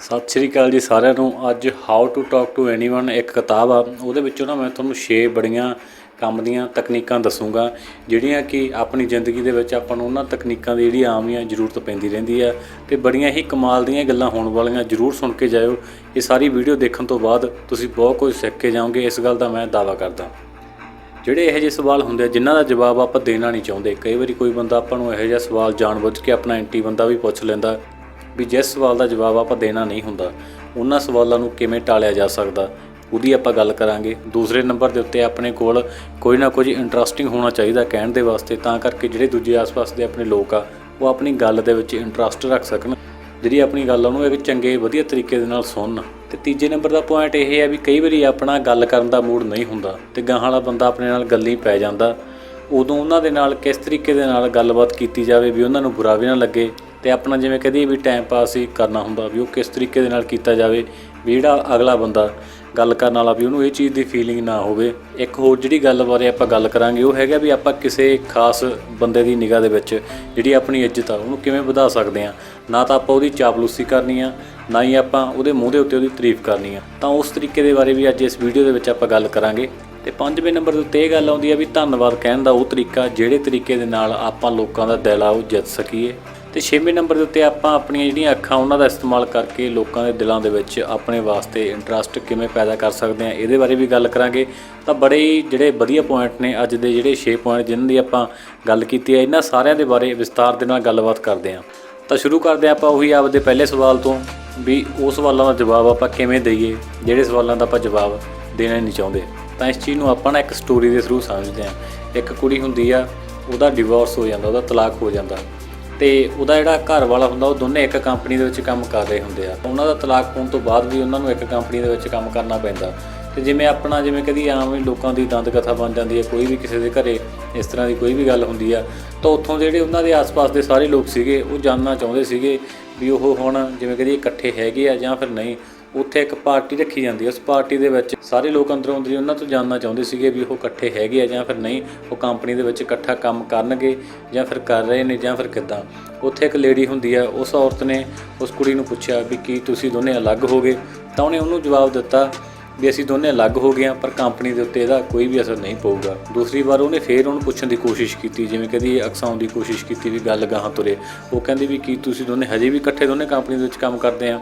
ਸਤਿ ਸ਼੍ਰੀ ਅਕਾਲ ਜੀ ਸਾਰਿਆਂ ਨੂੰ। ਅੱਜ how to talk to anyone ਇੱਕ ਕਿਤਾਬ ਆ। ਉਹਦੇ ਵਿੱਚੋਂ ਨਾ ਮੈਂ ਤੁਹਾਨੂੰ 6 ਬੜੀਆਂ ਕੰਮ ਦੀਆਂ ਤਕਨੀਕਾਂ ਦੱਸੂਗਾ, ਜਿਹੜੀਆਂ ਕਿ ਆਪਣੀ ਜ਼ਿੰਦਗੀ ਦੇ ਵਿੱਚ ਆਪਾਂ ਨੂੰ ਉਹਨਾਂ ਤਕਨੀਕਾਂ ਦੀ ਜਿਹੜੀ ਆਮ ਹੀ ਆ ਜ਼ਰੂਰਤ ਪੈਂਦੀ ਰਹਿੰਦੀ ਆ। ਤੇ ਬੜੀਆਂ ਹੀ ਕਮਾਲ ਦੀਆਂ ਗੱਲਾਂ ਹੋਣ ਵਾਲੀਆਂ ਜ਼ਰੂਰ ਸੁਣ ਕੇ ਜਾਇਓ। ਇਹ ਸਾਰੀ ਵੀਡੀਓ ਦੇਖਣ ਤੋਂ ਬਾਅਦ ਤੁਸੀਂ ਬਹੁਤ ਕੁਝ ਸਿੱਖ ਕੇ ਜਾਓਗੇ। ਇਸ ਗੱਲ ਦਾ ਮੈਂ ਦਾਅਵਾ ਕਰਦਾ। ਜਿਹੜੇ ਇਹੋ ਜਿਹੇ ਸਵਾਲ ਹੁੰਦੇ ਆ, ਜਿਨ੍ਹਾਂ ਦਾ ਜਵਾਬ ਆਪਾਂ ਦੇਣਾ ਨਹੀਂ ਚਾਹੁੰਦੇ। ਕਈ ਵਾਰੀ ਕੋਈ ਬੰਦਾ ਆਪਾਂ ਨੂੰ ਇਹੋ ਜਿਹਾ ਸਵਾਲ ਜਾਣਬੁੱਝ ਕੇ ਆਪਣਾ ਐਂਟੀ ਬੰਦਾ ਵੀ ਪੁੱਛ ਲੈਂਦਾ। ਵੀ ਜਿਸ ਸਵਾਲ ਦਾ ਜਵਾਬ ਆਪਾਂ ਦੇਣਾ ਨਹੀਂ ਹੁੰਦਾ, ਉਹਨਾਂ ਸਵਾਲਾਂ ਨੂੰ ਕਿਵੇਂ ਟਾਲਿਆ ਜਾ ਸਕਦਾ? ਉਹਦੀ ਆਪਾਂ ਗੱਲ ਕਰਾਂਗੇ। ਦੂਸਰੇ ਨੰਬਰ ਦੇ ਉੱਤੇ ਆਪਣੇ ਕੋਲ ਕੋਈ ਨਾ ਕੁਝ ਇੰਟਰਸਟਿੰਗ ਹੋਣਾ ਚਾਹੀਦਾ ਕਹਿਣ ਦੇ ਵਾਸਤੇ, ਤਾਂ ਕਰਕੇ ਜਿਹੜੇ ਦੂਜੇ ਆਸ-ਪਾਸ ਦੇ ਆਪਣੇ ਲੋਕ ਆ, ਉਹ ਆਪਣੀ ਗੱਲ ਦੇ ਵਿੱਚ ਇੰਟਰਸਟ ਰੱਖ ਸਕਣ। ਜਿਹੜੀ ਆਪਣੀ ਗੱਲ ਆ, ਉਹਨੂੰ ਇੱਕ ਚੰਗੇ, ਵਧੀਆ ਤਰੀਕੇ ਦੇ ਨਾਲ ਸੁਣਨ। ਤੇ ਤੀਜੇ ਨੰਬਰ ਦਾ ਪੁਆਇੰਟ ਇਹ ਹੈ ਵੀ ਕਈ ਵਾਰੀ ਆਪਣਾ ਗੱਲ ਕਰਨ ਦਾ ਮੂਡ ਨਹੀਂ ਹੁੰਦਾ ਤੇ ਗਾਹਾਂ ਵਾਲਾ ਬੰਦਾ ਆਪਣੇ ਨਾਲ ਗੱਲੀ ਪੈ ਜਾਂਦਾ। ਉਦੋਂ ਉਹਨਾਂ ਦੇ ਨਾਲ ਕਿਸ ਤਰੀਕੇ ਦੇ ਨਾਲ ਗੱਲਬਾਤ ਕੀਤੀ ਜਾਵੇ ਵੀ ਉਹਨਾਂ ਨੂੰ ਬੁਰਾ ਵੀ ਨਾ ਲੱਗੇ। ਤੇ ਆਪਣਾ ਜਿਵੇਂ ਕਹਦੀ ਵੀ ਟਾਈਮ ਪਾਸ ਹੀ ਕਰਨਾ ਹੁੰਦਾ ਵੀ ਉਹ ਕਿਸ ਤਰੀਕੇ ਦੇ ਨਾਲ ਕੀਤਾ ਜਾਵੇ, ਵੀ ਜਿਹੜਾ ਅਗਲਾ ਬੰਦਾ ਗੱਲ ਕਰਨ ਵਾਲਾ ਵੀ ਉਹਨੂੰ ਇਹ ਚੀਜ਼ ਦੀ ਫੀਲਿੰਗ ਨਾ ਹੋਵੇ। ਇੱਕ ਹੋਰ ਜਿਹੜੀ ਗੱਲ ਬਾਰੇ ਆਪਾਂ ਗੱਲ ਕਰਾਂਗੇ, ਉਹ ਹੈਗਾ ਵੀ ਆਪਾਂ ਕਿਸੇ ਖਾਸ ਬੰਦੇ ਦੀ ਨਿਗਾਹ ਦੇ ਵਿੱਚ ਜਿਹੜੀ ਆਪਣੀ ਇੱਜ਼ਤ ਆ, ਉਹਨੂੰ ਕਿਵੇਂ ਵਧਾ ਸਕਦੇ ਆ। ਨਾ ਤਾਂ ਆਪਾਂ ਉਹਦੀ ਚਾਪਲੂਸੀ ਕਰਨੀ ਆ, ਨਾ ਹੀ ਆਪਾਂ ਉਹਦੇ ਮੂੰਹ ਦੇ ਉੱਤੇ ਉਹਦੀ ਤਾਰੀਫ ਕਰਨੀ ਆ। ਤਾਂ ਉਸ ਤਰੀਕੇ ਦੇ ਬਾਰੇ ਵੀ ਅੱਜ ਇਸ ਵੀਡੀਓ ਦੇ ਵਿੱਚ ਆਪਾਂ ਗੱਲ ਕਰਾਂਗੇ। ਤੇ ਪੰਜਵੇਂ ਨੰਬਰ ਦੇ ਉੱਤੇ ਇਹ ਗੱਲ ਆਉਂਦੀ ਆ ਵੀ ਧੰਨਵਾਦ ਕਹਿਣ ਦਾ ਉਹ ਤਰੀਕਾ, ਜਿਹੜੇ ਤਰੀਕੇ ਦੇ ਨਾਲ ਆਪਾਂ ਲੋਕਾਂ ਦਾ ਦਿਲ ਆ, ਉਹ ਜਿੱਤ ਸਕੀਏ। ਤੇ ਛੇਵੇਂ ਨੰਬਰ ਦੇ ਉੱਤੇ ਆਪਾਂ ਆਪਣੀਆਂ ਜਿਹੜੀਆਂ ਅੱਖਾਂ ਉਹਨਾਂ ਦਾ ਇਸਤੇਮਾਲ ਕਰਕੇ ਲੋਕਾਂ ਦੇ ਦਿਲਾਂ ਦੇ ਵਿੱਚ ਆਪਣੇ ਵਾਸਤੇ ਇੰਟਰਸਟ ਕਿਵੇਂ ਪੈਦਾ ਕਰ ਸਕਦੇ ਆ ਇਹਦੇ ਬਾਰੇ ਵੀ ਗੱਲ ਕਰਾਂਗੇ। ਤਾਂ ਬੜੇ ਹੀ ਜਿਹੜੇ ਵਧੀਆ ਪੁਆਇੰਟ ਨੇ ਅੱਜ ਦੇ ਜਿਹੜੇ 6 ਪੁਆਇੰਟ ਜਿਨ੍ਹਾਂ ਦੀ ਆਪਾਂ ਗੱਲ ਕੀਤੀ ਹੈ, ਇਹਨਾਂ ਸਾਰਿਆਂ ਦੇ ਬਾਰੇ ਵਿਸਤਾਰ ਦੇ ਨਾਲ ਗੱਲਬਾਤ ਕਰਦੇ ਹਾਂ। ਤਾਂ ਸ਼ੁਰੂ ਕਰਦੇ ਹਾਂ ਆਪਾਂ ਉਹੀ ਆਪਦੇ ਪਹਿਲੇ ਸਵਾਲ ਤੋਂ ਵੀ ਉਹ ਸਵਾਲਾਂ ਦਾ ਜਵਾਬ ਆਪਾਂ ਕਿਵੇਂ ਦਈਏ, ਜਿਹੜੇ ਸਵਾਲਾਂ ਦਾ ਆਪਾਂ ਜਵਾਬ ਦੇਣਾ ਹੀ ਨਹੀਂ ਚਾਹੁੰਦੇ। ਤਾਂ ਇਸ ਚੀਜ਼ ਨੂੰ ਆਪਾਂ ਨਾ ਇੱਕ ਸਟੋਰੀ ਦੇ ਥਰੂ ਸਮਝਦੇ ਹਾਂ। ਇੱਕ ਕੁੜੀ ਹੁੰਦੀ ਆ, ਉਹਦਾ ਡਿਵੋਰਸ ਹੋ ਜਾਂਦਾ, ਉਹਦਾ ਤਲਾਕ ਹੋ ਜਾਂਦਾ। ਤੇ ਉਹਦਾ ਜਿਹੜਾ ਘਰ ਵਾਲਾ ਹੁੰਦਾ, ਉਹ ਦੋਨੇ ਇੱਕ ਕੰਪਨੀ ਦੇ ਵਿੱਚ ਕੰਮ ਕਰ ਰਹੇ ਹੁੰਦੇ ਆ। ਉਹਨਾਂ ਦਾ ਤਲਾਕ ਹੋਣ ਤੋਂ ਬਾਅਦ ਵੀ ਉਹਨਾਂ ਨੂੰ ਇੱਕ ਕੰਪਨੀ ਦੇ ਵਿੱਚ ਕੰਮ ਕਰਨਾ ਪੈਂਦਾ। ਤੇ ਜਿਵੇਂ ਆਪਣਾ, ਜਿਵੇਂ ਕਦੀ ਆਮ ਹੀ ਲੋਕਾਂ ਦੀ ਦੰਦ ਕਥਾ ਬਣ ਜਾਂਦੀ ਹੈ, ਕੋਈ ਵੀ ਕਿਸੇ ਦੇ ਘਰੇ ਇਸ ਤਰ੍ਹਾਂ ਦੀ ਕੋਈ ਵੀ ਗੱਲ ਹੁੰਦੀ ਆ, ਤਾਂ ਉੱਥੋਂ ਜਿਹੜੇ ਉਹਨਾਂ ਦੇ ਆਸ-ਪਾਸ ਦੇ ਸਾਰੇ ਲੋਕ ਸੀਗੇ, ਉਹ ਜਾਣਨਾ ਚਾਹੁੰਦੇ ਸੀਗੇ ਵੀ ਉਹ ਹੁਣ ਜਿਵੇਂ ਕਦੀ ਇਕੱਠੇ ਹੈਗੇ ਆ ਜਾਂ ਫਿਰ ਨਹੀਂ। ਉੱਥੇ ਇੱਕ ਪਾਰਟੀ ਰੱਖੀ ਜਾਂਦੀ ਹੈ। ਉਸ ਪਾਰਟੀ ਦੇ ਵਿੱਚ ਸਾਰੇ ਲੋਕ ਅੰਦਰੋਂ ਅੰਦਰੀ ਉਹਨਾਂ ਤੋਂ ਜਾਣਨਾ ਚਾਹੁੰਦੇ ਸੀਗੇ ਵੀ ਉਹ ਇਕੱਠੇ ਹੈਗੇ ਆ ਜਾਂ ਫਿਰ ਨਹੀਂ। ਉਹ ਕੰਪਨੀ ਦੇ ਵਿੱਚ ਇਕੱਠਾ ਕੰਮ ਕਰਨਗੇ ਜਾਂ ਫਿਰ ਕਰ ਰਹੇ ਨੇ ਜਾਂ ਫਿਰ ਕਿੱਦਾਂ। ਉੱਥੇ ਇੱਕ ਲੇਡੀ ਹੁੰਦੀ ਹੈ ਉਸ ਔਰਤ ਨੇ ਉਸ ਕੁੜੀ ਨੂੰ ਪੁੱਛਿਆ ਵੀ ਕੀ ਤੁਸੀਂ ਦੋਨੇ ਅਲੱਗ ਹੋ ਗਏ? ਤਾਂ ਉਹਨੇ ਉਹਨੂੰ ਜਵਾਬ ਦਿੱਤਾ ਵੀ ਅਸੀਂ ਦੋਨੇ ਅਲੱਗ ਹੋ ਗਏ ਹਾਂ ਪਰ ਕੰਪਨੀ ਦੇ ਉੱਤੇ ਇਹਦਾ ਕੋਈ ਵੀ ਅਸਰ ਨਹੀਂ ਪਊਗਾ। ਦੂਸਰੀ ਵਾਰ ਉਹਨੇ ਫੇਰ ਉਹਨੂੰ ਪੁੱਛਣ ਦੀ ਕੋਸ਼ਿਸ਼ ਕੀਤੀ, ਜਿਵੇਂ ਕਦੀ ਅਕਸਾਉਣ ਦੀ ਕੋਸ਼ਿਸ਼ ਕੀਤੀ ਵੀ ਗੱਲ ਗਾਹਾਂ ਤੁਰੇ। ਉਹ ਕਹਿੰਦੀ ਵੀ ਕੀ ਤੁਸੀਂ ਦੋਨੇ ਹਜੇ ਵੀ ਇਕੱਠੇ ਦੋਨੇ ਕੰਪਨੀ ਦੇ ਵਿੱਚ ਕੰਮ ਕਰਦੇ ਆ?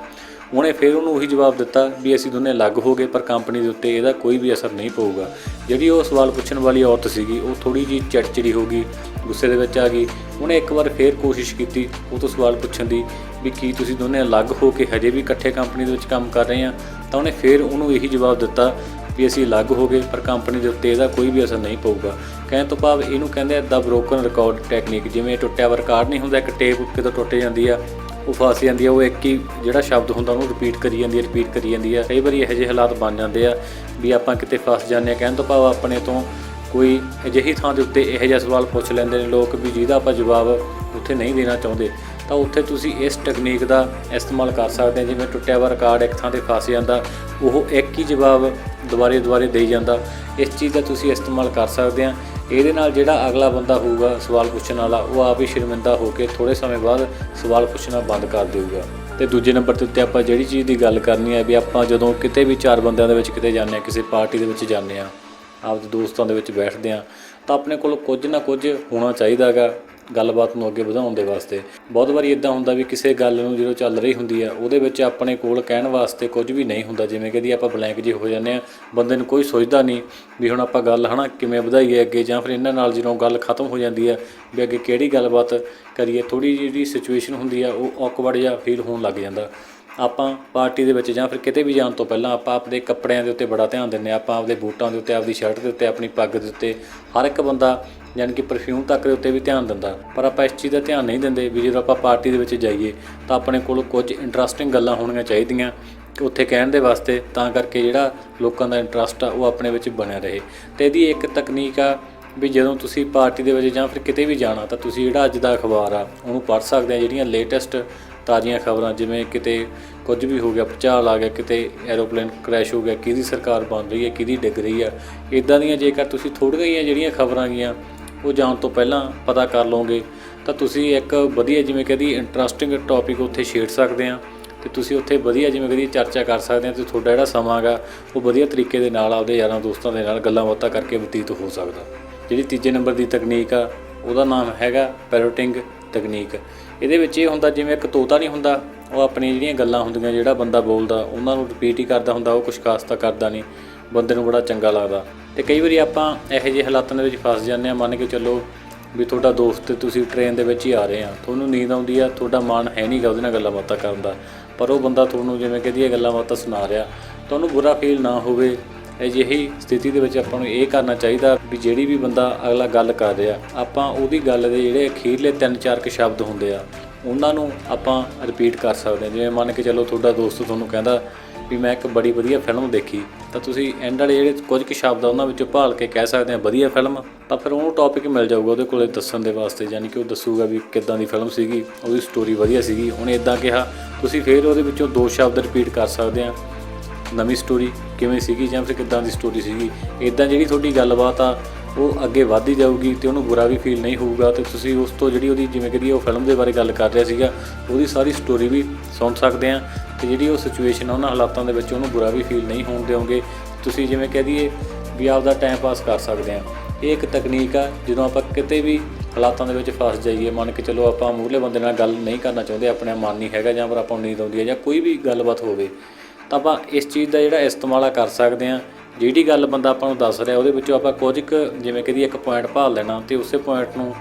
ਉਹਨੇ ਫਿਰ ਉਹਨੂੰ ਉਹੀ ਜਵਾਬ ਦਿੱਤਾ ਵੀ ਅਸੀਂ ਦੋਨੇ ਅਲੱਗ ਹੋ ਗਏ, ਪਰ ਕੰਪਨੀ ਦੇ ਉੱਤੇ ਇਹਦਾ ਕੋਈ ਵੀ ਅਸਰ ਨਹੀਂ ਪਊਗਾ। ਜਿਹੜੀ ਉਹ ਸਵਾਲ ਪੁੱਛਣ ਵਾਲੀ ਔਰਤ ਸੀਗੀ, ਉਹ ਥੋੜੀ ਜੀ ਚੜਚਿੜੀ ਹੋ ਗਈ, ਗੁੱਸੇ ਦੇ ਵਿੱਚ ਆ ਗਈ। ਉਹਨੇ ਇੱਕ ਵਾਰ ਫੇਰ ਕੋਸ਼ਿਸ਼ ਕੀਤੀ ਉਹ ਤੋਂ ਸਵਾਲ ਪੁੱਛਣ ਦੀ ਵੀ ਕੀ ਤੁਸੀਂ ਦੋਨੇ ਅਲੱਗ ਹੋ ਕੇ ਹਜੇ ਵੀ ਇਕੱਠੇ ਕੰਪਨੀ ਦੇ ਵਿੱਚ ਕੰਮ ਕਰ ਰਹੇ ਆ? ਤਾਂ ਉਹਨੇ ਫੇਰ ਉਹਨੂੰ ਇਹੀ ਜਵਾਬ ਦਿੱਤਾ ਵੀ ਅਸੀਂ ਅਲੱਗ ਹੋ ਗਏ, ਪਰ ਕੰਪਨੀ ਦੇ ਉੱਤੇ ਇਹਦਾ ਕੋਈ ਵੀ ਅਸਰ ਨਹੀਂ ਪਊਗਾ। ਕਹਿਣ ਤੋਂ ਭਾਵ ਇਹਨੂੰ ਕਹਿੰਦੇ ਆ ਦਾ ਬ੍ਰੋਕਨ ਰਿਕਾਰਡ ਟੈਕਨੀਕ ਜਿਵੇਂ ਟੁੱਟਿਆ ਵਾ ਰਿਕਾਰਡ ਨਹੀਂ ਹੁੰਦਾ, ਇੱਕ ਟੇਪ ਕਿਤੋਂ ਟੁੱਟ ਜਾਂਦੀ ਆ ਉਹ ਫਸ ਜਾਂਦੀ ਆ, ਉਹ ਇੱਕ ਹੀ ਜਿਹੜਾ ਸ਼ਬਦ ਹੁੰਦਾ ਉਹਨੂੰ ਰਿਪੀਟ ਕਰੀ ਜਾਂਦੀ ਹੈ ਰਿਪੀਟ ਕਰੀ ਜਾਂਦੀ ਆ। ਕਈ ਵਾਰੀ ਇਹੋ ਜਿਹੇ ਹਾਲਾਤ ਬਣ ਜਾਂਦੇ ਆ ਵੀ ਆਪਾਂ ਕਿਤੇ ਫਸ ਜਾਂਦੇ ਆ, ਕਹਿਣ ਤੋਂ ਭਾਵ ਆਪਣੇ ਤੋਂ ਕੋਈ ਅਜਿਹੀ ਥਾਂ ਦੇ ਉੱਤੇ ਇਹੋ ਜਿਹਾ ਸਵਾਲ ਪੁੱਛ ਲੈਂਦੇ ਨੇ ਲੋਕ ਵੀ ਜਿਹਦਾ ਆਪਾਂ ਜਵਾਬ ਉੱਥੇ ਨਹੀਂ ਦੇਣਾ ਚਾਹੁੰਦੇ। ਤਾਂ ਉੱਥੇ ਤੁਸੀਂ ਇਸ ਟੈਕਨੀਕ ਦਾ ਇਸਤੇਮਾਲ ਕਰ ਸਕਦੇ ਹੋ ਜਿਵੇਂ ਟੁੱਟਿਆ ਵਾ ਰਿਕਾਰਡ ਇੱਕ ਥਾਂ ਤੇ ਫਸ ਜਾਂਦਾ, ਉਹ ਇੱਕ ਹੀ ਜਵਾਬ ਦੁਬਾਰੇ ਦੁਬਾਰੇ ਦੇਈ ਜਾਂਦਾ। ਇਸ ਚੀਜ਼ ਦਾ ਤੁਸੀਂ ਇਸਤੇਮਾਲ ਕਰ ਸਕਦੇ ਆ। ਇਹਦੇ ਨਾਲ ਜਿਹੜਾ ਅਗਲਾ ਬੰਦਾ ਹੋਊਗਾ ਸਵਾਲ ਪੁੱਛਣ ਵਾਲਾ, ਉਹ ਆਪ ਹੀ ਸ਼ਰਮਿੰਦਾ ਹੋ ਕੇ ਥੋੜੇ ਸਮੇਂ ਬਾਅਦ ਸਵਾਲ ਪੁੱਛਣਾ ਬੰਦ ਕਰ ਦੇਊਗਾ। ਤੇ ਦੂਜੇ ਨੰਬਰ ਦੇ ਉੱਤੇ ਆਪਾਂ ਜਿਹੜੀ ਚੀਜ਼ ਦੀ ਗੱਲ ਕਰਨੀ ਹੈ ਵੀ ਆਪਾਂ ਜਦੋਂ ਕਿਤੇ ਵੀ ਚਾਰ ਬੰਦਿਆਂ ਦੇ ਵਿੱਚ ਕਿਤੇ ਜਾਂਦੇ ਆ ਕਿਸੇ ਪਾਰਟੀ ਦੇ ਵਿੱਚ ਜਾਂਦੇ ਆ ਆਪਦੇ ਦੋਸਤਾਂ ਦੇ ਵਿੱਚ ਬੈਠਦੇ ਆ ਤਾਂ ਆਪਣੇ ਕੋਲ ਕੁਝ ਨਾ ਕੁਝ ਹੋਣਾ ਚਾਹੀਦਾਗਾ ਗੱਲਬਾਤ ਨੂੰ ਅੱਗੇ ਵਧਾਉਣ ਦੇ ਵਾਸਤੇ। ਬਹੁਤ ਵਾਰੀ ਇਦਾਂ ਹੁੰਦਾ ਵੀ ਕਿਸੇ ਗੱਲ ਨੂੰ ਜਦੋਂ ਚੱਲ ਰਹੀ ਹੁੰਦੀ ਆ, ਉਹਦੇ ਵਿੱਚ ਆਪਣੇ ਕੋਲ ਕਹਿਣ ਵਾਸਤੇ ਕੁਝ ਵੀ ਨਹੀਂ ਹੁੰਦਾ। ਜਿਵੇਂ ਕਦੀ ਆਪਾਂ ਬਲੈਂਕ ਜੇ ਹੋ ਜਾਂਦੇ ਆ, ਬੰਦੇ ਨੂੰ ਕੋਈ ਸੋਚਦਾ ਨਹੀਂ ਵੀ ਹੁਣ ਆਪਾਂ ਗੱਲ ਹਨਾ ਕਿਵੇਂ ਵਧਾਈਏ ਅੱਗੇ ਜਾਂ ਫਿਰ ਇਹਨਾਂ ਨਾਲ ਜਦੋਂ ਗੱਲ ਖਤਮ ਹੋ ਜਾਂਦੀ ਆ, ਵੀ ਅੱਗੇ ਕਿਹੜੀ ਗੱਲਬਾਤ ਕਰੀਏ। ਥੋੜੀ ਜਿਹੜੀ ਸਿਚੁਏਸ਼ਨ ਹੁੰਦੀ ਆ, ਉਹ ਔਕਵਰਡ ਜਿਹਾ ਫੀਲ ਹੋਣ ਲੱਗ ਜਾਂਦਾ। ਆਪਾਂ ਪਾਰਟੀ ਦੇ ਵਿੱਚ ਜਾਂ ਫਿਰ ਕਿਤੇ ਵੀ ਜਾਣ ਤੋਂ ਪਹਿਲਾਂ ਆਪਾਂ ਆਪਣੇ ਕੱਪੜਿਆਂ ਦੇ ਉੱਤੇ ਬੜਾ ਧਿਆਨ ਦਿੰਦੇ ਹਾਂ ਆਪਾਂ ਆਪਦੇ ਬੂਟਾਂ ਦੇ ਉੱਤੇ, ਆਪਦੀ ਸ਼ਰਟ ਦੇ ਉੱਤੇ, ਆਪਣੀ ਪੱਗ ਦੇ ਉੱਤੇ। ਹਰ ਇੱਕ ਬੰਦਾ ਯਾਨੀ ਕਿ ਪਰਫਿਊਮ ਤੱਕ ਦੇ ਉੱਤੇ ਵੀ ਧਿਆਨ ਦਿੰਦਾ। ਪਰ ਆਪਾਂ ਇਸ ਚੀਜ਼ ਦਾ ਧਿਆਨ ਨਹੀਂ ਦਿੰਦੇ ਵੀ ਜਦੋਂ ਆਪਾਂ ਪਾਰਟੀ ਦੇ ਵਿੱਚ ਜਾਈਏ, ਤਾਂ ਆਪਣੇ ਕੋਲ ਕੁਝ ਇੰਟਰਸਟਿੰਗ ਗੱਲਾਂ ਹੋਣੀਆਂ ਚਾਹੀਦੀਆਂ ਉੱਥੇ ਕਹਿਣ ਦੇ ਵਾਸਤੇ, ਤਾਂ ਕਰਕੇ ਜਿਹੜਾ ਲੋਕਾਂ ਦਾ ਇੰਟਰਸਟ ਆ, ਉਹ ਆਪਣੇ ਵਿੱਚ ਬਣਿਆ ਰਹੇ। ਤੇ ਇਹਦੀ ਇੱਕ ਤਕਨੀਕ ਆ ਵੀ ਜਦੋਂ ਤੁਸੀਂ ਪਾਰਟੀ ਦੇ ਵਿੱਚ ਜਾਂ ਫਿਰ ਕਿਤੇ ਵੀ ਜਾਣਾ, ਤਾਂ ਤੁਸੀਂ ਜਿਹੜਾ ਅੱਜ ਦਾ ਅਖਬਾਰ ਆ, ਉਹਨੂੰ ਪੜ੍ਹ ਸਕਦੇ ਆ, ਜਿਹੜੀਆਂ ਲੇਟੈਸਟ ਤਾਜ਼ੀਆਂ ਖਬਰਾਂ, ਜਿਵੇਂ ਕਿਤੇ ਕੁਝ ਵੀ ਹੋ ਗਿਆ, ਭੁਚਾਲ ਆ ਗਿਆ, ਕਿਤੇ ਐਰੋਪਲੇਨ ਕ੍ਰੈਸ਼ ਹੋ ਗਿਆ, ਕਿਹਦੀ ਸਰਕਾਰ ਬਣ ਰਹੀ ਹੈ, ਕਿਹਦੀ ਡਿੱਗ ਰਹੀ ਆ ਇਦਾਂ ਦੀਆਂ ਜੇਕਰ ਤੁਸੀਂ ਥੋੜ੍ਹੀਆਂ ਜਿਹੀਆਂ ਜਿਹੜੀਆਂ ਖਬਰਾਂ ਗੀਆਂ ਉਹ ਜਾਣ ਤੋਂ ਪਹਿਲਾਂ ਪਤਾ ਕਰ ਲਓਗੇ, ਤਾਂ ਤੁਸੀਂ ਇੱਕ ਵਧੀਆ ਜਿਵੇਂ ਕਹਦੀ ਇੰਟਰਸਟਿੰਗ ਟੌਪਿਕ ਉੱਥੇ ਛੇੜ ਸਕਦੇ ਆ, ਤੇ ਤੁਸੀਂ ਉੱਥੇ ਵਧੀਆ ਜਿਵੇਂ ਕਦੀ ਚਰਚਾ ਕਰ ਸਕਦੇ ਆ, ਤੇ ਤੁਹਾਡਾ ਜਿਹੜਾ ਸਮਾਂ ਗਾ ਉਹ ਵਧੀਆ ਤਰੀਕੇ ਦੇ ਨਾਲ ਆਪਦੇ ਯਾਰਾਂ ਦੋਸਤਾਂ ਦੇ ਨਾਲ ਗੱਲਾਂ ਬਾਤਾਂ ਕਰਕੇ ਬਤੀਤ ਹੋ ਸਕਦਾ। ਜਿਹੜੀ ਤੀਜੇ ਨੰਬਰ ਦੀ ਤਕਨੀਕ ਆ, ਉਹਦਾ ਨਾਮ ਹੈਗਾ ਪੈਰੋਟਿੰਗ ਤਕਨੀਕ। ਇਹਦੇ ਵਿੱਚ ਇਹ ਹੁੰਦਾ ਜਿਵੇਂ ਇੱਕ ਤੋਤਾ ਨਹੀਂ ਹੁੰਦਾ, ਉਹ ਆਪਣੀਆਂ ਜਿਹੜੀਆਂ ਗੱਲਾਂ ਹੁੰਦੀਆਂ, ਜਿਹੜਾ ਬੰਦਾ ਬੋਲਦਾ, ਉਹਨਾਂ ਨੂੰ ਰਿਪੀਟ ਹੀ ਕਰਦਾ ਹੁੰਦਾ, ਉਹ ਕੁਝ ਖਾਸ ਤਾਂ ਕਰਦਾ ਨਹੀਂ। ਬੰਦੇ ਨੂੰ ਬੜਾ ਚੰਗਾ ਲੱਗਦਾ। ਤੇ ਕਈ ਵਾਰੀ ਆਪਾਂ ਇਹੋ ਜਿਹੇ ਹਾਲਾਤਾਂ ਦੇ ਵਿੱਚ ਫਸ ਜਾਂਦੇ ਆ ਮੰਨ ਕੇ ਚੱਲੋ ਵੀ ਤੁਹਾਡਾ ਦੋਸਤ ਤੁਸੀਂ ਟ੍ਰੇਨ ਦੇ ਵਿੱਚ ਹੀ ਆ ਰਹੇ ਆ ਤੁਹਾਨੂੰ ਨੀਂਦ ਆਉਂਦੀ ਆ, ਤੁਹਾਡਾ ਮਨ ਹੈ ਨਹੀਂਗਾ ਉਹਦੇ ਨਾਲ ਗੱਲਾਂ ਬਾਤਾਂ ਕਰਨ ਦਾ। ਪਰ ਉਹ ਬੰਦਾ ਤੁਹਾਨੂੰ ਜਿਵੇਂ ਕਹਦੀ ਇਹ ਗੱਲਾਂ ਬਾਤਾਂ ਸੁਣਾ ਰਿਹਾ, ਤੁਹਾਨੂੰ ਬੁਰਾ ਫੀਲ ਨਾ ਹੋਵੇ ਅਜਿਹੀ ਸਥਿਤੀ ਦੇ ਵਿੱਚ ਆਪਾਂ ਨੂੰ ਇਹ ਕਰਨਾ ਚਾਹੀਦਾ ਵੀ ਜਿਹੜੀ ਵੀ ਬੰਦਾ ਅਗਲਾ ਗੱਲ ਕਰ ਰਿਹਾ, ਆਪਾਂ ਉਹਦੀ ਗੱਲ ਦੇ ਜਿਹੜੇ ਅਖੀਰਲੇ ਤਿੰਨ ਚਾਰ ਕੁ ਸ਼ਬਦ ਹੁੰਦੇ ਆ, ਉਹਨਾਂ ਨੂੰ ਆਪਾਂ ਰਿਪੀਟ ਕਰ ਸਕਦੇ ਹਾਂ। ਜਿਵੇਂ ਮੰਨ ਕੇ ਚੱਲੋ ਤੁਹਾਡਾ ਦੋਸਤ ਤੁਹਾਨੂੰ ਕਹਿੰਦਾ ਵੀ ਮੈਂ ਇੱਕ ਬੜੀ ਵਧੀਆ ਫਿਲਮ ਦੇਖੀ। ਤਾਂ ਤੁਸੀਂ ਐਂਡ ਵਾਲੇ ਜਿਹੜੇ ਕੁਝ ਕੁ ਸ਼ਬਦ ਆ, ਉਹਨਾਂ ਵਿੱਚੋਂ ਭਾਲ ਕੇ ਕਹਿ ਸਕਦੇ ਆ, ਵਧੀਆ ਫਿਲਮ ਤਾਂ ਫਿਰ ਉਹਨੂੰ ਟੌਪਿਕ ਮਿਲ ਜਾਊਗਾ ਉਹਦੇ ਕੋਲੇ ਦੱਸਣ ਦੇ ਵਾਸਤੇ, ਯਾਨੀ ਕਿ ਉਹ ਦੱਸੂਗਾ ਵੀ ਕਿੱਦਾਂ ਦੀ ਫਿਲਮ ਸੀਗੀ, ਉਹਦੀ ਸਟੋਰੀ ਵਧੀਆ ਸੀਗੀ। ਉਹਨੇ ਇਦਾਂ ਕਿਹਾ, ਤੁਸੀਂ ਫਿਰ ਉਹਦੇ ਵਿੱਚੋਂ ਦੋ ਸ਼ਬਦ ਰਿਪੀਟ ਕਰ ਸਕਦੇ ਆ। ਨਵੀਂ ਸਟੋਰੀ ਕਿਵੇਂ ਸੀਗੀ ਜਾਂ ਫਿਰ ਕਿੱਦਾਂ ਦੀ ਸਟੋਰੀ ਸੀਗੀ। ਇਦਾਂ ਜਿਹੜੀ ਤੁਹਾਡੀ ਗੱਲਬਾਤ ਆ, ਉਹ ਅੱਗੇ ਵਧਦੀ ਜਾਊਗੀ ਤੇ ਉਹਨੂੰ ਬੁਰਾ ਵੀ ਫੀਲ ਨਹੀਂ ਹੋਊਗਾ। ਤੇ ਤੁਸੀਂ ਉਸ ਤੋਂ ਜਿਹੜੀ ਉਹਦੀ ਜਿਵੇਂ ਕਿ ਉਹ ਫਿਲਮ ਦੇ ਬਾਰੇ ਗੱਲ ਕਰ ਰਿਹਾ ਸੀਗਾ, ਉਹਦੀ ਸਾਰੀ ਸਟੋਰੀ ਵੀ ਸੁਣ ਸਕਦੇ ਆ। ਤੇ ਜਿਹੜੀ ਉਹ ਸਿਚੁਏਸ਼ਨ ਆ, ਉਹਨਾਂ ਹਾਲਾਤਾਂ ਦੇ ਵਿੱਚ ਉਹਨੂੰ ਬੁਰਾ ਵੀ ਫੀਲ ਨਹੀਂ ਹੋਣ ਦਿਓਗੇ। ਤੁਸੀਂ ਜਿਵੇਂ ਕਹਿ ਦਈਏ ਵੀ ਆਪਦਾ ਟਾਈਮ ਪਾਸ ਕਰ ਸਕਦੇ ਆ। ਇਹ ਇੱਕ ਤਕਨੀਕ ਆ, ਜਦੋਂ ਆਪਾਂ ਕਿਤੇ ਵੀ ਹਾਲਾਤਾਂ ਦੇ ਵਿੱਚ ਫਸ ਜਾਈਏ, ਮੰਨ ਕੇ ਚਲੋ ਆਪਾਂ ਮੂਹਰਲੇ ਬੰਦੇ ਨਾਲ ਗੱਲ ਨਹੀਂ ਕਰਨਾ ਚਾਹੁੰਦੇ, ਆਪਣੇ ਮਨ ਨਹੀਂ ਹੈਗਾ ਜਾਂ ਫਿਰ ਆਪਾਂ ਨੂੰ ਨੀਂਦ ਆਉਂਦੀ ਹੈ ਜਾਂ ਕੋਈ ਵੀ ਗੱਲਬਾਤ ਹੋਵੇ, ਤਾਂ ਆਪਾਂ ਇਸ ਚੀਜ਼ ਦਾ ਜਿਹੜਾ ਇਸਤੇਮਾਲ ਆ ਕਰ ਸਕਦੇ ਆ। ਜਿਹੜੀ ਗੱਲ ਬੰਦਾ ਆਪਾਂ ਨੂੰ ਦੱਸ ਰਿਹਾ, ਉਹਦੇ ਵਿੱਚੋਂ ਆਪਾਂ ਕੁਝ ਕੁ ਜਿਵੇਂ ਕਿ ਇੱਕ ਪੁਆਇੰਟ ਭਾਲ ਲੈਣਾ ਤੇ ਉਸੇ ਪੁਆਇੰਟ ਨੂੰ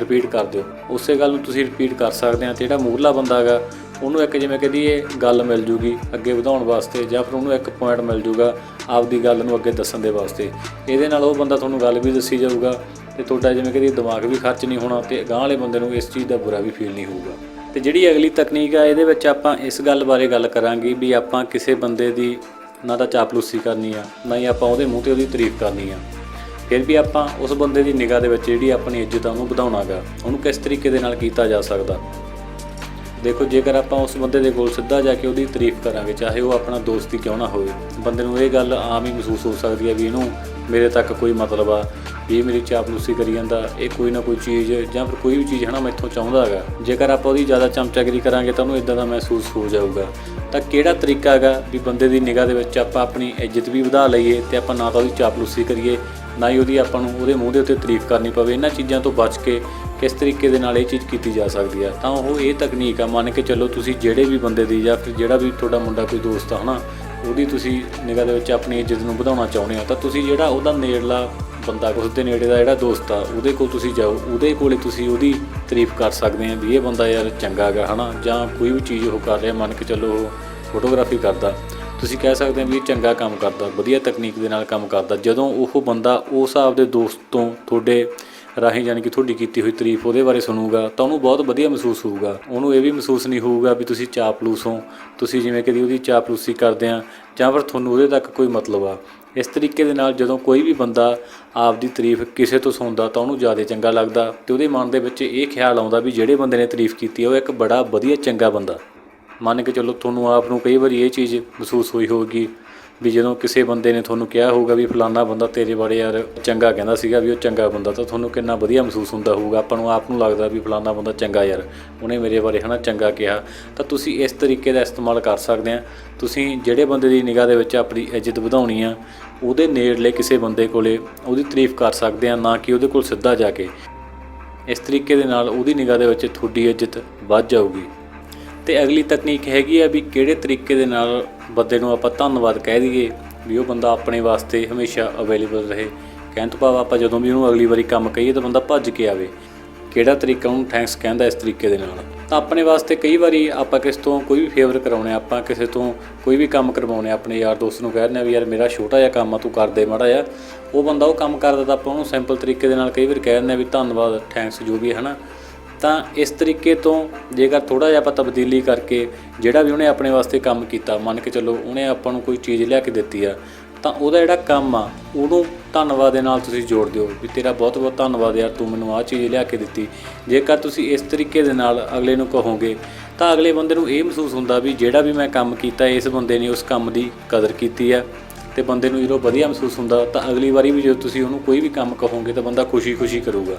ਰਿਪੀਟ ਕਰ ਦਿਓ। ਉਸੇ ਗੱਲ ਨੂੰ ਤੁਸੀਂ ਰਿਪੀਟ ਕਰ ਸਕਦੇ ਆ ਤੇ ਜਿਹੜਾ ਮੂਹਰਲਾ ਬੰਦਾ ਹੈਗਾ ਉਹਨੂੰ ਇੱਕ ਜਿਵੇਂ ਕਹਦੀ ਇਹ ਗੱਲ ਮਿਲ ਜੂਗੀ ਅੱਗੇ ਵਧਾਉਣ ਵਾਸਤੇ ਜਾਂ ਫਿਰ ਉਹਨੂੰ ਇੱਕ ਪੁਆਇੰਟ ਮਿਲ ਜੂਗਾ ਆਪਦੀ ਗੱਲ ਨੂੰ ਅੱਗੇ ਦੱਸਣ ਦੇ ਵਾਸਤੇ। ਇਹਦੇ ਨਾਲ ਉਹ ਬੰਦਾ ਤੁਹਾਨੂੰ ਗੱਲ ਵੀ ਦੱਸੀ ਜਾਊਗਾ ਤੇ ਤੁਹਾਡਾ ਜਿਵੇਂ ਕਹਦੀ ਦਿਮਾਗ ਵੀ ਖਰਚ ਨਹੀਂ ਹੋਣਾ ਤੇ ਅਗਾਂਹ ਵਾਲੇ ਬੰਦੇ ਨੂੰ ਇਸ ਚੀਜ਼ ਦਾ ਬੁਰਾ ਵੀ ਫੀਲ ਨਹੀਂ ਹੋਊਗਾ। ਤੇ ਜਿਹੜੀ ਅਗਲੀ ਤਕਨੀਕ ਆ, ਇਹਦੇ ਵਿੱਚ ਆਪਾਂ ਇਸ ਗੱਲ ਬਾਰੇ ਗੱਲ ਕਰਾਂਗੇ ਵੀ ਆਪਾਂ ਕਿਸੇ ਬੰਦੇ ਦੀ ਨਾ ਤਾਂ ਚਾਪਲੂਸੀ ਕਰਨੀ ਆ, ਨਾ ਹੀ ਆਪਾਂ ਉਹਦੇ ਮੂੰਹ ਤੇ ਉਹਦੀ ਤਾਰੀਫ ਕਰਨੀ ਆ। ਫਿਰ ਵੀ ਆਪਾਂ ਉਸ ਬੰਦੇ ਦੀ ਨਿਗਾਹ ਦੇ ਵਿੱਚ ਜਿਹੜੀ ਆਪਣੀ ਇੱਜ਼ਤ ਆ, ਉਹਨੂੰ ਵਧਾਉਣਾਗਾ। ਉਹਨੂੰ ਕਿਸ ਤਰੀਕੇ ਦੇ ਨਾਲ ਕੀਤਾ ਜਾ ਸਕਦਾ? ਦੇਖੋ, ਜੇਕਰ ਆਪਾਂ ਉਸ ਬੰਦੇ ਦੇ ਕੋਲ ਸਿੱਧਾ ਜਾ ਕੇ ਉਹਦੀ ਤਾਰੀਫ ਕਰਾਂਗੇ, ਚਾਹੇ ਉਹ ਆਪਣਾ ਦੋਸਤ ਹੀ ਕਿਉਂ ਨਾ ਹੋਵੇ, ਬੰਦੇ ਨੂੰ ਇਹ ਗੱਲ ਆਮ ਹੀ ਮਹਿਸੂਸ ਹੋ ਸਕਦੀ ਹੈ ਵੀ ਇਹਨੂੰ ਮੇਰੇ ਤੱਕ ਕੋਈ ਮਤਲਬ ਆ, ਵੀ ਇਹ ਮੇਰੀ ਚਾਪਲੂਸੀ ਕਰੀ ਜਾਂਦਾ, ਇਹ ਕੋਈ ਨਾ ਕੋਈ ਚੀਜ਼, ਜਾਂ ਫਿਰ ਕੋਈ ਵੀ ਚੀਜ਼ ਹਨਾ, ਮੈਥੋਂ ਚਾਹੁੰਦਾ ਹੈਗਾ। ਜੇਕਰ ਆਪਾਂ ਉਹਦੀ ਜ਼ਿਆਦਾ ਚਮਚਾਗਰੀ ਕਰਾਂਗੇ, ਤਾਂ ਉਹਨੂੰ ਇਦਾਂ ਦਾ ਮਹਿਸੂਸ ਹੋ ਜਾਊਗਾ। ਤਾਂ ਕਿਹੜਾ ਤਰੀਕਾ ਹੈਗਾ ਵੀ ਬੰਦੇ ਦੀ ਨਿਗਾਹ ਦੇ ਵਿੱਚ ਆਪਾਂ ਆਪਣੀ ਇੱਜ਼ਤ ਵੀ ਵਧਾ ਲਈਏ ਤੇ ਆਪਾਂ ਨਾ ਤਾਂ ਉਹਦੀ ਚਾਪਲੂਸੀ ਕਰੀਏ, ਨਾ ਹੀ ਉਹਦੀ ਆਪਾਂ ਨੂੰ ਉਹਦੇ ਮੂੰਹ ਦੇ ਉੱਤੇ ਤਾਰੀਫ ਕਰਨੀ ਪਵੇ, ਇਹਨਾਂ ਚੀਜ਼ਾਂ ਤੋਂ ਬਚ ਕੇ ਕਿਸ ਤਰੀਕੇ ਦੇ ਨਾਲ ਇਹ ਚੀਜ਼ ਕੀਤੀ ਜਾ ਸਕਦੀ ਹੈ ਤਾਂ ਉਹ ਇਹ ਤਕਨੀਕ ਆ, ਮੰਨ ਕੇ ਚੱਲੋ ਤੁਸੀਂ ਜਿਹੜੇ ਵੀ ਬੰਦੇ ਦੀ ਜਾਂ ਫਿਰ ਜਿਹੜਾ ਵੀ ਤੁਹਾਡਾ ਮੁੰਡਾ ਕੋਈ ਦੋਸਤ ਆ, ਹਨਾ, ਉਹਦੀ ਤੁਸੀਂ ਨਿਗਾਹ ਦੇ ਵਿੱਚ ਆਪਣੀ ਇੱਜ਼ਤ ਨੂੰ ਵਧਾਉਣਾ ਚਾਹੁੰਦੇ ਹੋ, ਤਾਂ ਤੁਸੀਂ ਜਿਹੜਾ ਉਹਦਾ ਨੇੜਲਾ ਬੰਦਾ, ਉਸ ਦੇ ਨੇੜੇ ਦਾ ਜਿਹੜਾ ਦੋਸਤ ਆ, ਉਹਦੇ ਕੋਲ ਤੁਸੀਂ ਜਾਓ, ਉਹਦੇ ਕੋਲੇ ਤੁਸੀਂ ਉਹਦੀ ਤਾਰੀਫ ਕਰ ਸਕਦੇ ਆ ਵੀ ਇਹ ਬੰਦਾ ਯਾਰ ਚੰਗਾ ਹੈਗਾ, ਹਨਾ, ਜਾਂ ਕੋਈ ਵੀ ਚੀਜ਼ ਉਹ ਕਰ ਰਿਹਾ, ਮੰਨ ਕੇ ਚੱਲੋ ਉਹ ਫੋਟੋਗ੍ਰਾਫੀ ਕਰਦਾ, ਤੁਸੀਂ ਕਹਿ ਸਕਦੇ ਹੋ ਵੀ ਇਹ ਚੰਗਾ ਕੰਮ ਕਰਦਾ, ਵਧੀਆ ਤਕਨੀਕ ਦੇ ਨਾਲ ਕੰਮ ਕਰਦਾ, ਜਦੋਂ ਉਹ ਬੰਦਾ ਉਸ ਆਪਦੇ ਦੋਸਤ ਤੋਂ, ਤੁਹਾਡੇ ਰਾਹੀਂ ਯਾਨੀ ਕਿ ਤੁਹਾਡੀ ਕੀਤੀ ਹੋਈ ਤਾਰੀਫ ਉਹਦੇ ਬਾਰੇ ਸੁਣੂਗਾ ਤਾਂ ਉਹਨੂੰ ਬਹੁਤ ਵਧੀਆ ਮਹਿਸੂਸ ਹੋਊਗਾ। ਉਹਨੂੰ ਇਹ ਵੀ ਮਹਿਸੂਸ ਨਹੀਂ ਹੋਊਗਾ ਵੀ ਤੁਸੀਂ ਚਾਪਲੂਸ ਹੋ। ਤੁਸੀਂ ਜਿਵੇਂ ਕਦੀ ਉਹਦੀ ਚਾਪਲੂਸੀ ਕਰਦੇ ਆ ਜਾਂ ਫਿਰ ਤੁਹਾਨੂੰ ਉਹਦੇ ਤੱਕ ਕੋਈ ਮਤਲਬ ਆ। ਇਸ ਤਰੀਕੇ ਦੇ ਨਾਲ ਜਦੋਂ ਕੋਈ ਵੀ ਬੰਦਾ ਆਪਦੀ ਤਾਰੀਫ ਕਿਸੇ ਤੋਂ ਸੁਣਦਾ ਤਾਂ ਉਹਨੂੰ ਜ਼ਿਆਦਾ ਚੰਗਾ ਲੱਗਦਾ ਤੇ ਉਹਦੇ ਮਨ ਦੇ ਵਿੱਚ ਇਹ ਖਿਆਲ ਆਉਂਦਾ ਵੀ ਜਿਹੜੇ ਬੰਦੇ ਨੇ ਤਾਰੀਫ ਕੀਤੀ ਉਹ ਇੱਕ ਬੜਾ ਵਧੀਆ ਚੰਗਾ ਬੰਦਾ। ਮੰਨ ਕੇ ਚੱਲੋ ਤੁਹਾਨੂੰ ਆਪ ਨੂੰ ਕਈ ਵਾਰੀ ਇਹ ਚੀਜ਼ ਮਹਿਸੂਸ ਹੋਈ ਹੋਊਗੀ ਵੀ ਜਦੋਂ ਕਿਸੇ ਬੰਦੇ ਨੇ ਤੁਹਾਨੂੰ ਕਿਹਾ ਹੋਊਗਾ ਵੀ ਫਲਾਨਾ ਬੰਦਾ ਤੇਰੇ ਬਾਰੇ ਯਾਰ ਚੰਗਾ ਕਹਿੰਦਾ ਸੀਗਾ ਵੀ ਉਹ ਚੰਗਾ ਬੰਦਾ, ਤਾਂ ਤੁਹਾਨੂੰ ਕਿੰਨਾ ਵਧੀਆ ਮਹਿਸੂਸ ਹੁੰਦਾ ਹੋਊਗਾ। ਆਪਾਂ ਨੂੰ ਆਪ ਨੂੰ ਲੱਗਦਾ ਵੀ ਫਲਾਨਾ ਬੰਦਾ ਚੰਗਾ ਯਾਰ, ਉਹਨੇ ਮੇਰੇ ਬਾਰੇ ਹਨਾ ਚੰਗਾ ਕਿਹਾ। ਤਾਂ ਤੁਸੀਂ ਇਸ ਤਰੀਕੇ ਦਾ ਇਸਤੇਮਾਲ ਕਰ ਸਕਦੇ ਆ। ਤੁਸੀਂ ਜਿਹੜੇ ਬੰਦੇ ਦੀ ਨਿਗਾਹ ਦੇ ਵਿੱਚ ਆਪਣੀ ਇੱਜ਼ਤ ਵਧਾਉਣੀ ਆ, ਉਹਦੇ ਨੇੜਲੇ ਕਿਸੇ ਬੰਦੇ ਕੋਲੇ ਉਹਦੀ ਤਾਰੀਫ ਕਰ ਸਕਦੇ ਆ, ਨਾ ਕਿ ਉਹਦੇ ਕੋਲ ਸਿੱਧਾ ਜਾ ਕੇ। ਇਸ ਤਰੀਕੇ ਦੇ ਨਾਲ ਉਹਦੀ ਨਿਗਾਹ ਦੇ ਵਿੱਚ ਤੁਹਾਡੀ ਇੱਜ਼ਤ ਵੱਧ ਜਾਊਗੀ। ਤੇ ਅਗਲੀ ਤਕਨੀਕ ਹੈਗੀ ਆ ਵੀ ਕਿਹੜੇ ਤਰੀਕੇ ਦੇ ਨਾਲ ਬੰਦੇ ਨੂੰ ਆਪਾਂ ਧੰਨਵਾਦ ਕਹਿ ਦਈਏ ਵੀ ਉਹ ਬੰਦਾ ਆਪਣੇ ਵਾਸਤੇ ਹਮੇਸ਼ਾ ਅਵੇਲੇਬਲ ਰਹੇ। ਕਹਿਣ ਤੋਂ ਭਾਵ ਆਪਾਂ ਜਦੋਂ ਵੀ ਉਹਨੂੰ ਅਗਲੀ ਵਾਰੀ ਕੰਮ ਕਹੀਏ ਤਾਂ ਬੰਦਾ ਭੱਜ ਕੇ ਆਵੇ। ਕਿਹੜਾ ਤਰੀਕਾ ਉਹਨੂੰ ਥੈਂਕਸ ਕਹਿੰਦਾ ਇਸ ਤਰੀਕੇ ਦੇ ਨਾਲ? ਤਾਂ ਆਪਣੇ ਵਾਸਤੇ ਕਈ ਵਾਰੀ ਆਪਾਂ ਕਿਸ ਤੋਂ ਕੋਈ ਵੀ ਫੇਵਰ ਕਰਾਉਣੇ ਆ, ਆਪਾਂ ਕਿਸੇ ਤੋਂ ਕੋਈ ਵੀ ਕੰਮ ਕਰਵਾਉਣੇ ਆ, ਆਪਣੇ ਯਾਰ ਦੋਸਤ ਨੂੰ ਕਹਿੰਦੇ ਆ ਵੀ ਯਾਰ ਮੇਰਾ ਛੋਟਾ ਜਿਹਾ ਕੰਮ ਆ ਤੂੰ ਕਰ ਦੇ ਮਾੜਾ ਜਿਹਾ। ਉਹ ਬੰਦਾ ਉਹ ਕੰਮ ਕਰਦਾ ਤਾਂ ਆਪਾਂ ਉਹਨੂੰ ਸਿੰਪਲ ਤਰੀਕੇ ਦੇ ਨਾਲ ਕਈ ਵਾਰ ਕਹਿ ਦਿੰਦੇ ਆ ਵੀ ਧੰਨਵਾਦ ਥੈਂਕਸ ਜੋ ਵੀ ਹੈ ਹਨਾ ਤਾਂ ਇਸ ਤਰੀਕੇ ਤੋਂ ਜੇਕਰ ਥੋੜਾ ਜਿਹਾ ਆਪਾਂ ਤਬਦੀਲੀ ਕਰਕੇ ਜਿਹੜਾ ਵੀ ਉਹਨੇ ਆਪਣੇ ਵਾਸਤੇ ਕੰਮ ਕੀਤਾ, ਮੰਨ ਕੇ ਚੱਲੋ ਉਹਨੇ ਆਪਾਂ ਨੂੰ ਕੋਈ ਚੀਜ਼ ਲਿਆ ਕੇ ਦਿੱਤੀ ਆ, ਤਾਂ ਉਹਦਾ ਜਿਹੜਾ ਕੰਮ ਆ, ਉਹਨੂੰ ਧੰਨਵਾਦ ਦੇ ਨਾਲ ਤੁਸੀਂ ਜੋੜ ਦਿਓ ਵੀ ਤੇਰਾ ਬਹੁਤ ਬਹੁਤ ਧੰਨਵਾਦ ਯਾਰ, ਤੂੰ ਮੈਨੂੰ ਆਹ ਚੀਜ਼ ਲਿਆ ਕੇ ਦਿੱਤੀ। ਜੇਕਰ ਤੁਸੀਂ ਇਸ ਤਰੀਕੇ ਦੇ ਨਾਲ ਅਗਲੇ ਨੂੰ ਕਹੋਗੇ, ਤਾਂ ਅਗਲੇ ਬੰਦੇ ਨੂੰ ਇਹ ਮਹਿਸੂਸ ਹੁੰਦਾ ਵੀ ਜਿਹੜਾ ਵੀ ਮੈਂ ਕੰਮ ਕੀਤਾ, ਇਸ ਬੰਦੇ ਨੇ ਉਸ ਕੰਮ ਦੀ ਕਦਰ ਕੀਤੀ ਆ ਤੇ ਬੰਦੇ ਨੂੰ ਜਦੋਂ ਵਧੀਆ ਮਹਿਸੂਸ ਹੁੰਦਾ, ਤਾਂ ਅਗਲੀ ਵਾਰੀ ਵੀ ਜਦੋਂ ਤੁਸੀਂ ਉਹਨੂੰ ਕੋਈ ਵੀ ਕੰਮ ਕਹੋਗੇ, ਤਾਂ ਬੰਦਾ ਖੁਸ਼ੀ-ਖੁਸ਼ੀ ਕਰੂਗਾ।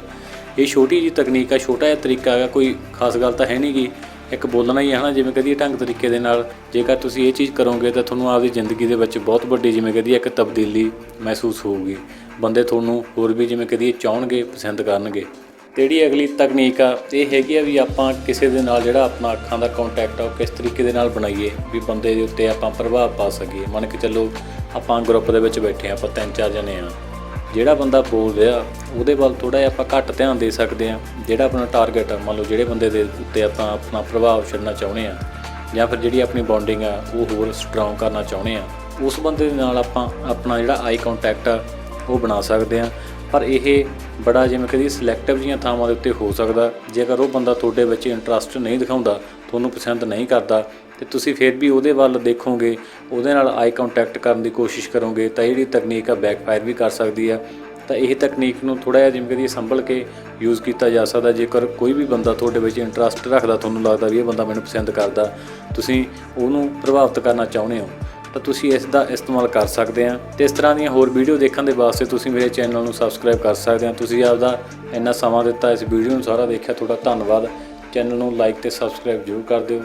ਇਹ ਛੋਟੀ ਜੀ ਤਕਨੀਕ ਆ, ਛੋਟਾ ਜਿਹਾ ਤਰੀਕਾ ਹੈਗਾ, ਕੋਈ ਖਾਸ ਗੱਲ ਤਾਂ ਹੈ ਨਹੀਂਗੀ ਇੱਕ ਬੋਲਣਾ ਹੀ ਹੈ ਨਾ ਜਿਵੇਂ ਕਹਦੀ ਢੰਗ ਤਰੀਕੇ ਦੇ ਨਾਲ। ਜੇਕਰ ਤੁਸੀਂ ਇਹ ਚੀਜ਼ ਕਰੋਗੇ ਤਾਂ ਤੁਹਾਨੂੰ ਆਪਦੀ ਜ਼ਿੰਦਗੀ ਦੇ ਵਿੱਚ ਬਹੁਤ ਵੱਡੀ, ਜਿਵੇਂ ਕਹਦੀ ਇੱਕ ਤਬਦੀਲੀ ਮਹਿਸੂਸ ਹੋਊਗੀ। ਬੰਦੇ ਤੁਹਾਨੂੰ ਹੋਰ ਵੀ ਜਿਵੇਂ ਕਹਦੀ ਚਾਹਣਗੇ, ਪਸੰਦ ਕਰਨਗੇ। ਤੇ ਜਿਹੜੀ ਅਗਲੀ ਤਕਨੀਕ ਆ, ਇਹ ਹੈਗੀ ਆ ਵੀ ਆਪਾਂ ਕਿਸੇ ਦੇ ਨਾਲ ਜਿਹੜਾ ਆਪਣਾ ਅੱਖਾਂ ਦਾ ਕੰਟੈਕਟ ਆ, ਉਹ ਕਿਸ ਤਰੀਕੇ ਦੇ ਨਾਲ ਬਣਾਈਏ, ਵੀ ਬੰਦੇ ਦੇ ਉੱਤੇ ਆਪਾਂ ਪ੍ਰਭਾਵ ਪਾ ਸਕੀਏ। ਮੰਨ ਕੇ ਚੱਲੋ, ਆਪਾਂ ਗਰੁੱਪ ਦੇ ਵਿੱਚ ਬੈਠੇ ਆ, ਆਪਾਂ ਤਿੰਨ ਚਾਰ ਜਣੇ ਆ। ਜਿਹੜਾ ਬੰਦਾ ਬੋਲ ਰਿਹਾ, ਉਹਦੇ ਵੱਲ ਥੋੜਾ ਜਿਹਾ ਆਪਾਂ ਘੱਟ ਧਿਆਨ ਦੇ ਸਕਦੇ ਆ ਜਿਹੜਾ ਆਪਣਾ ਟਾਰਗੇਟ ਆ, ਮੰਨ ਲਓ ਜਿਹੜੇ ਬੰਦੇ ਦੇ ਉੱਤੇ ਆਪਾਂ ਆਪਣਾ ਪ੍ਰਭਾਵ ਛੱਡਣਾ ਚਾਹੁੰਦੇ ਆ ਜਾਂ ਫਿਰ ਜਿਹੜੀ ਆਪਣੀ ਬੌਂਡਿੰਗ ਆ, ਉਹ ਹੋਰ ਸਟਰੋਂਗ ਕਰਨਾ ਚਾਹੁੰਦੇ ਆ ਉਸ ਬੰਦੇ ਦੇ ਨਾਲ ਆਪਾਂ ਆਪਣਾ ਜਿਹੜਾ ਆਈ ਕੰਟੈਕਟ ਆ, ਉਹ ਬਣਾ ਸਕਦੇ ਆ ਪਰ ਇਹ ਬੜਾ ਜਿਵੇਂ ਕਦੀ ਸਿਲੈਕਟਿਵ ਜੀਆਂ ਥਾਵਾਂ ਦੇ ਉੱਤੇ ਹੋ ਸਕਦਾ। ਜੇਕਰ ਉਹ ਬੰਦਾ ਤੁਹਾਡੇ ਵਿੱਚ ਇੰਟਰਸਟ ਨਹੀਂ ਦਿਖਾਉਂਦਾ, ਤੁਹਾਨੂੰ ਪਸੰਦ ਨਹੀਂ ਕਰਦਾ ਤੇ ਤੁਸੀਂ ਫਿਰ ਵੀ ਉਹਦੇ ਵੱਲ ਦੇਖੋਗੇ, ਉਹਦੇ ਨਾਲ ਆਈ ਕੰਟੈਕਟ ਕਰਨ ਦੀ ਕੋਸ਼ਿਸ਼ ਕਰੋਗੇ, ਤਾਂ ਜਿਹੜੀ ਤਕਨੀਕ ਆ ਬੈਕਫਾਇਰ ਵੀ ਕਰ ਸਕਦੀ ਆ। ਤਾਂ ਇਹ ਤਕਨੀਕ ਨੂੰ ਥੋੜਾ ਜਿਹਾ ਜਿਵੇਂ ਕਦੀ ਸੰਭਲ ਕੇ ਯੂਜ਼ ਕੀਤਾ ਜਾ ਸਕਦਾ, ਜੇਕਰ ਕੋਈ ਵੀ ਬੰਦਾ ਤੁਹਾਡੇ ਵਿੱਚ ਇੰਟਰਸਟ ਰੱਖਦਾ, ਤੁਹਾਨੂੰ ਲੱਗਦਾ ਵੀ ਇਹ ਬੰਦਾ ਮੈਨੂੰ ਪਸੰਦ ਕਰਦਾ, ਤੁਸੀਂ ਉਹਨੂੰ ਪ੍ਰਭਾਵਿਤ ਕਰਨਾ ਚਾਹੁੰਦੇ ਹੋ, ਤਾਂ ਤੁਸੀਂ ਇਸ ਦਾ ਇਸਤੇਮਾਲ ਕਰ ਸਕਦੇ ਆ। ਤੇ ਇਸ ਤਰ੍ਹਾਂ ਦੀਆਂ ਹੋਰ ਵੀਡੀਓ ਦੇਖਣ ਦੇ ਵਾਸਤੇ ਤੁਸੀਂ ਮੇਰੇ ਚੈਨਲ ਨੂੰ ਸਬਸਕ੍ਰਾਈਬ ਕਰ ਸਕਦੇ ਆ। ਤੁਸੀਂ ਆਪਦਾ ਇੰਨਾ ਸਮਾਂ ਦਿੱਤਾ ਇਸ ਵੀਡੀਓ ਨੂੰ ਸਾਰਾ ਦੇਖਿਆ ਤੁਹਾਡਾ ਧੰਨਵਾਦ। ਚੈਨਲ ਨੂੰ ਲਾਈਕ ਤੇ ਸਬਸਕ੍ਰਾਈਬ ਜ਼ਰੂਰ ਕਰ ਦਿਓ।